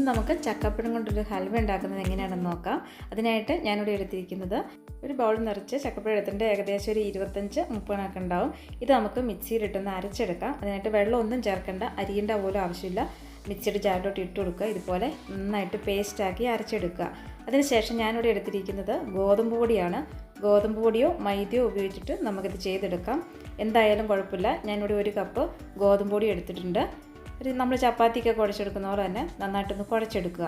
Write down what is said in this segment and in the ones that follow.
ഇന്ന് നമുക്ക് ചക്കപ്പഴം കൊണ്ടൊരു ഹൽവ ഉണ്ടാക്കുന്നത് എങ്ങനെയാണെന്ന് നോക്കാം. അതിനായിട്ട് ഞാനിവിടെ എടുത്തിരിക്കുന്നത് ഒരു ബൗൾ നിറച്ച് ചക്കപ്പഴം എടുത്തിട്ട് ഏകദേശം ഒരു ഇരുപത്തഞ്ച് മുപ്പതിനൊക്കെ ഉണ്ടാവും. ഇത് നമുക്ക് മിക്സിയിലിട്ടൊന്ന് അരച്ചെടുക്കാം. അതിനായിട്ട് വെള്ളമൊന്നും ചേർക്കേണ്ട. അരിയേണ്ട പോലും ആവശ്യമില്ല. മിക്സിയുടെ ജാറിലോട്ട് ഇട്ട് കൊടുക്കുക. ഇതുപോലെ നന്നായിട്ട് പേസ്റ്റാക്കി അരച്ചെടുക്കുക. അതിനുശേഷം ഞാനിവിടെ എടുത്തിരിക്കുന്നത് ഗോതമ്പ് പൊടിയാണ്. ഗോതമ്പ് പൊടിയോ മൈദയോ ഉപയോഗിച്ചിട്ട് നമുക്കിത് ചെയ്തെടുക്കാം. എന്തായാലും കുഴപ്പമില്ല. ഞാനിവിടെ ഒരു കപ്പ് ഗോതമ്പ് പൊടി എടുത്തിട്ടുണ്ട്. ഒരു നമ്മൾ ചപ്പാത്തിയൊക്കെ കുഴച്ചെടുക്കുന്ന പോലെ തന്നെ നന്നായിട്ടൊന്ന് കുഴച്ചെടുക്കുക.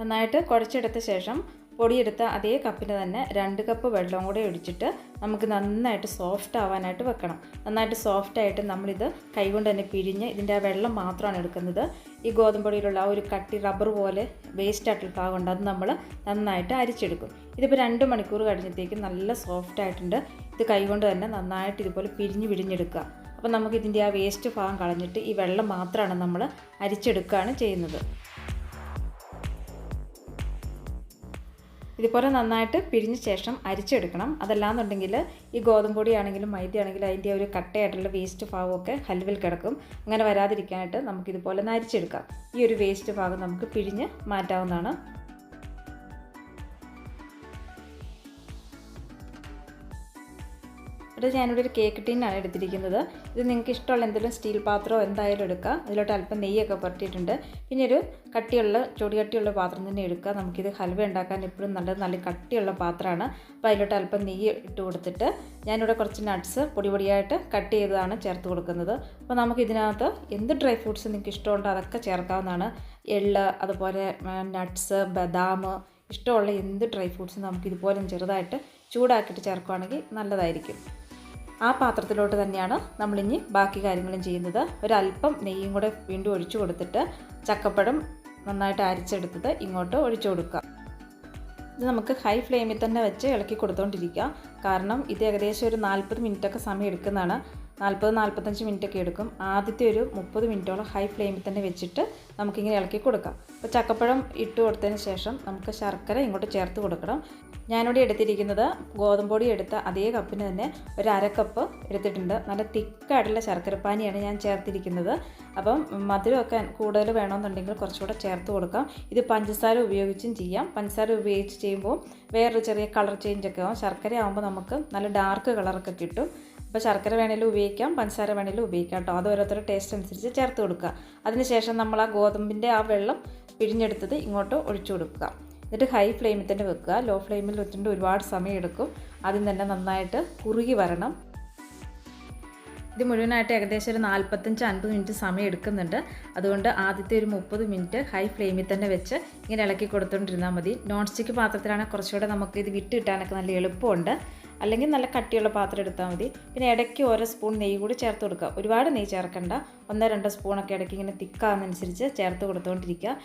നന്നായിട്ട് കുഴച്ചെടുത്ത ശേഷം പൊടിയെടുത്ത അതേ കപ്പിന് തന്നെ രണ്ട് കപ്പ് വെള്ളം കൂടെ ഒഴിച്ചിട്ട് നമുക്ക് നന്നായിട്ട് സോഫ്റ്റ് ആവാനായിട്ട് വെക്കണം. നന്നായിട്ട് സോഫ്റ്റ് ആയിട്ട് നമ്മളിത് കൈകൊണ്ട് തന്നെ പിഴിഞ്ഞ് ഇതിന്റെ ആ വെള്ളം മാത്രമാണ് എടുക്കുന്നത്. ഈ ഗോതമ്പൊടിയിലുള്ള ആ ഒരു കട്ടി റബ്ബർ പോലെ വേസ്റ്റ് ആയിട്ടുള്ള ഭാഗമുണ്ട് അത് നമ്മൾ നന്നായിട്ട് അരിച്ചെടുക്കും. ഇതിപ്പോൾ രണ്ട് മണിക്കൂർ കഴിഞ്ഞത്തേക്ക് നല്ല സോഫ്റ്റ് ആയിട്ടുണ്ട്. ഇത് കൈകൊണ്ട് തന്നെ നന്നായിട്ട് ഇതുപോലെ പിഴിഞ്ഞ് പിഴിഞ്ഞെടുക്കുക അപ്പോൾ നമുക്ക് ഇതിന്റെ ആ വേസ്റ്റ് ഭാഗം കളഞ്ഞിട്ട് ഈ വെള്ളം മാത്രമാണ് നമ്മൾ അരിച്ചെടുക്കുകയാണ് ചെയ്യുന്നത്. ഇതുപോലെ നന്നായിട്ട് പിഴിഞ്ഞ ശേഷം അരിച്ചെടുക്കണം. അതല്ലാന്നുണ്ടെങ്കിൽ ഈ ഗോതമ്പ് പൊടിയാണെങ്കിലും മൈദ ആണെങ്കിലും അതിന്റെ ഒരു കട്ടയായിട്ടുള്ള വേസ്റ്റ് ഭാഗമൊക്കെ ഹൽവിൽ കിടക്കും. അങ്ങനെ വരാതിരിക്കാനായിട്ട് നമുക്കിതുപോലെ ഒന്ന് അരിച്ചെടുക്കാം. ഈ ഒരു വേസ്റ്റ് ഭാഗം നമുക്ക് പിഴിഞ്ഞ് മാറ്റാവുന്നതാണ്. ഇവിടെ ഞാനിവിടെ ഒരു കേക്ക് ടീനാണ് എടുത്തിരിക്കുന്നത്. ഇത് നിങ്ങൾക്ക് ഇഷ്ടമുള്ള എന്തെങ്കിലും സ്റ്റീൽ പാത്രമോ എന്തായാലും എടുക്കുക അതിലോട്ട് അല്പം നെയ്യൊക്കെ പുരട്ടിയിട്ടുണ്ട്. പിന്നെ ഒരു കട്ടിയുള്ള ചൊടി കട്ടിയുള്ള പാത്രം തന്നെ എടുക്കുക. നമുക്കിത് ഹൽവ ഉണ്ടാക്കാൻ എപ്പോഴും നല്ലത് നല്ല കട്ടിയുള്ള പാത്രമാണ്. അപ്പോൾ അതിലോട്ട് അല്പം നെയ്യ് ഇട്ട് കൊടുത്തിട്ട് ഞാനിവിടെ കുറച്ച് നട്ട്സ് പൊടി പൊടിയായിട്ട് കട്ട് ചെയ്തതാണ് ചേർത്ത് കൊടുക്കുന്നത്. അപ്പോൾ നമുക്ക് ഇതിനകത്ത് എന്ത് ഡ്രൈ ഫ്രൂട്ട്സ് നിങ്ങൾക്ക് ഇഷ്ടമുണ്ടോ അതൊക്കെ ചേർക്കാവുന്നതാണ്. എള്ള് അതുപോലെ നട്ട്സ് ബദാം ഇഷ്ടമുള്ള എന്ത് ഡ്രൈ ഫ്രൂട്ട്സും നമുക്ക് ഇതുപോലെ ചെറുതായിട്ട് ചൂടാക്കിയിട്ട് ചേർക്കുകയാണെങ്കിൽ നല്ലതായിരിക്കും. ആ പാത്രത്തിലോട്ട് തന്നെയാണ് നമ്മളിനി ബാക്കി കാര്യങ്ങളും ചെയ്യുന്നത്. ഒരല്പം നെയ്യും കൂടെ വീണ്ടും ഒഴിച്ചു കൊടുത്തിട്ട് ചക്കപ്പഴം നന്നായിട്ട് അരിച്ചെടുത്തത് ഇങ്ങോട്ട് ഒഴിച്ചു കൊടുക്കുക. ഇത് നമുക്ക് ഹൈ ഫ്ലെയിമിൽ തന്നെ വെച്ച് ഇളക്കി കൊടുത്തുകൊണ്ടിരിക്കുക കാരണം ഇത് ഏകദേശം ഒരു നാൽപ്പത് മിനിറ്റൊക്കെ സമയം എടുക്കുന്നതാണ്. നാൽപ്പത് നാൽപ്പത്തഞ്ച് മിനിറ്റൊക്കെ എടുക്കും. ആദ്യത്തെ ഒരു മുപ്പത് മിനിറ്റോളം ഹൈ ഫ്ലെയിമിൽ തന്നെ വെച്ചിട്ട് നമുക്കിങ്ങനെ ഇളക്കി കൊടുക്കാം. അപ്പോൾ ചക്കപ്പഴം ഇട്ട് കൊടുത്തതിന് ശേഷം നമുക്ക് ശർക്കര ഇങ്ങോട്ട് ചേർത്ത് കൊടുക്കണം. ഞാനിവിടെ എടുത്തിരിക്കുന്നത് ഗോതമ്പൊടി എടുത്ത അതേ കപ്പിന് തന്നെ ഒരു അരക്കപ്പ് കപ്പ് എടുത്തിട്ടുണ്ട്. നല്ല തിക്കായിട്ടുള്ള ശർക്കരപ്പാനിയാണ് ഞാൻ ചേർത്തിരിക്കുന്നത്. അപ്പം മധുരമൊക്കെ കൂടുതൽ വേണമെന്നുണ്ടെങ്കിൽ കുറച്ചുകൂടെ ചേർത്ത് കൊടുക്കാം. ഇത് പഞ്ചസാര ഉപയോഗിച്ചും ചെയ്യാം. പഞ്ചസാര ഉപയോഗിച്ച് ചെയ്യുമ്പോൾ വേറൊരു ചെറിയ കളർ ചേഞ്ച് ഒക്കെ ആവും. ശർക്കര ആകുമ്പോൾ നമുക്ക് നല്ല ഡാർക്ക് കളറൊക്കെ കിട്ടും. അപ്പോൾ ശർക്കര വേണേലും ഉപയോഗിക്കാം പഞ്ചസാര വേണേലും ഉപയോഗിക്കാം കേട്ടോ. അത് ഓരോരുത്തരുടെ ടേസ്റ്റ് അനുസരിച്ച് ചേർത്ത് കൊടുക്കുക. അതിനുശേഷം നമ്മൾ ആ ഗോതമ്പിന്റെ ആ വെള്ളം പിഴിഞ്ഞെടുത്തത് ഇങ്ങോട്ട് ഒഴിച്ചു കൊടുക്കുക. എന്നിട്ട് ഹൈ ഫ്ലെയിമിൽ തന്നെ വെക്കുക. ലോ ഫ്ലെയിമിൽ വെച്ചിട്ട് ഒരുപാട് സമയം എടുക്കും. ആദ്യം തന്നെ നന്നായിട്ട് കുറുകി വരണം. ഇത് മുഴുവനായിട്ട് ഏകദേശം ഒരു നാൽപ്പത്തഞ്ച് അൻപത് മിനിറ്റ് സമയം എടുക്കുന്നുണ്ട്. അതുകൊണ്ട് ആദ്യത്തെ ഒരു മുപ്പത് മിനിറ്റ് ഹൈ ഫ്ലെയിമിൽ തന്നെ വെച്ച് ഇങ്ങനെ ഇളക്കി കൊടുത്തുകൊണ്ടിരുന്നാൽ മതി. നോൺ സ്റ്റിക്ക് പാത്രത്തിലാണെങ്കിൽ കുറച്ചുകൂടെ നമുക്ക് ഇത് വിട്ട് കിട്ടാനൊക്കെ നല്ല എളുപ്പമുണ്ട്. അല്ലെങ്കിൽ നല്ല കട്ടിയുള്ള പാത്രം എടുത്താൽ മതി. പിന്നെ ഇടയ്ക്ക് ഓരോ സ്പൂൺ നെയ്യ് കൂടി ചേർത്ത് കൊടുക്കുക. ഒരുപാട് നെയ്യ് ചേർക്കണ്ട. ഒന്നോ രണ്ടോ സ്പൂണൊക്കെ ഇടയ്ക്ക് ഇങ്ങനെ തിക്കാവുന്നതനുസരിച്ച് ചേർത്ത് കൊടുത്തുകൊണ്ടിരിക്കുക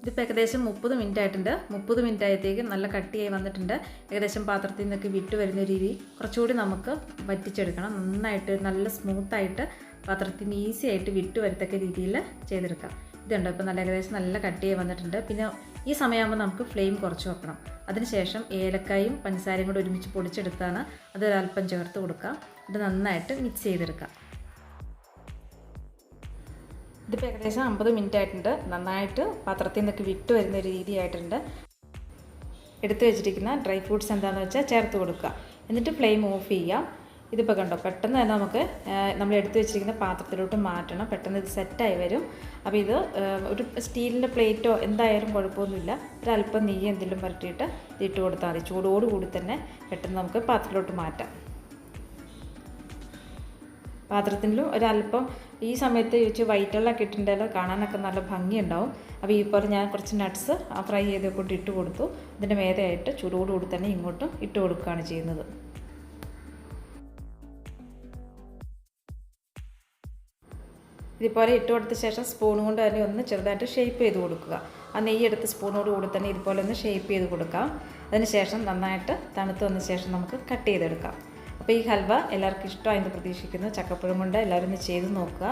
ഇതിപ്പോൾ ഏകദേശം മുപ്പത് മിനിറ്റ് ആയിട്ടുണ്ട്. മുപ്പത് മിനിറ്റ് ആയത്തേക്ക് നല്ല കട്ടിയായി വന്നിട്ടുണ്ട്. ഏകദേശം പാത്രത്തിൽ നിന്നൊക്കെ വിട്ട് വരുന്ന രീതി കുറച്ചുകൂടി നമുക്ക് വറ്റിച്ചെടുക്കണം. നന്നായിട്ട് നല്ല സ്മൂത്തായിട്ട് പാത്രത്തിൽ നിന്ന് ഈസി ആയിട്ട് വിട്ട് വരത്തക്ക രീതിയിൽ ചെയ്തെടുക്കാം. ഇതുണ്ട് ഇപ്പോൾ നല്ല ഏകദേശം നല്ല കട്ടിയായി വന്നിട്ടുണ്ട്. പിന്നെ ഈ സമയമാകുമ്പോൾ നമുക്ക് ഫ്ലെയിം കുറച്ച് വെക്കണം. അതിനുശേഷം ഏലക്കായും പഞ്ചസാരയും കൂടി ഒരുമിച്ച് പൊടിച്ചെടുത്താണ് അത് ചേർത്ത് കൊടുക്കുക. ഇത് നന്നായിട്ട് മിക്സ് ചെയ്തെടുക്കാം ഇതിപ്പോൾ ഏകദേശം അമ്പത് മിനിറ്റ് ആയിട്ടുണ്ട് നന്നായിട്ട് പാത്രത്തിൽ നിന്നൊക്കെ വിട്ട് വരുന്ന ഒരു രീതിയായിട്ടുണ്ട്. എടുത്തു വെച്ചിരിക്കുന്ന ഡ്രൈ ഫ്രൂട്ട്സ് എന്താണെന്ന് വെച്ചാൽ ചേർത്ത് കൊടുക്കുക. എന്നിട്ട് ഫ്ലെയിം ഓഫ് ചെയ്യാം. ഇതിപ്പോൾ കണ്ടോ പെട്ടെന്ന് തന്നെ നമുക്ക് നമ്മൾ എടുത്തു വെച്ചിരിക്കുന്ന പാത്രത്തിലോട്ട് മാറ്റണം. പെട്ടെന്ന് ഇത് സെറ്റായി വരും. അപ്പോൾ ഇത് ഒരു സ്റ്റീലിന്റെ പ്ലേറ്റോ എന്തായാലും കുഴപ്പമൊന്നുമില്ല. ഒരല്പം നെയ്യ് എന്തെങ്കിലും പുരട്ടിയിട്ട് ഇട്ട് കൊടുത്താൽ മതി. ചൂടോടുകൂടി തന്നെ പെട്ടെന്ന് നമുക്ക് പാത്രത്തിലോട്ട് മാറ്റാം. പാത്രത്തിലും ഒരല്പം ഈ സമയത്ത് ചോദിച്ച് വൈറ്റ് വെള്ളമൊക്കെ ഇട്ടിട്ടുണ്ടെങ്കിൽ കാണാനൊക്കെ നല്ല ഭംഗിയുണ്ടാവും. അപ്പോൾ ഈ പോലെ ഞാൻ കുറച്ച് നട്ട്സ് ഫ്രൈ ചെയ്ത് കൊണ്ട് ഇട്ട് കൊടുത്തു. ഇതിന്റെ മേലെയായിട്ട് ചൂടോടുകൂടി തന്നെ ഇങ്ങോട്ടും ഇട്ട് കൊടുക്കുകയാണ് ചെയ്യുന്നത്. ഇതുപോലെ ഇട്ട് കൊടുത്ത ശേഷം സ്പൂൺ കൊണ്ട് തന്നെ ഒന്ന് ചെറുതായിട്ട് ഷേപ്പ് ചെയ്ത് കൊടുക്കുക. ആ നെയ്യ് എടുത്ത് സ്പൂണോട് കൂടി തന്നെ ഇതുപോലെ ഒന്ന് ഷേപ്പ് ചെയ്ത് കൊടുക്കാം. അതിന് ശേഷം നന്നായിട്ട് തണുത്ത് വന്ന ശേഷം നമുക്ക് കട്ട് ചെയ്തെടുക്കാം. അപ്പോൾ ഈ ഹൽവ എല്ലാവർക്കും ഇഷ്ടമായെന്ന് പ്രതീക്ഷിക്കുന്നു. ചക്കപ്പഴം കൊണ്ട് എല്ലാവരും ഒന്ന് ചെയ്ത് നോക്കുക.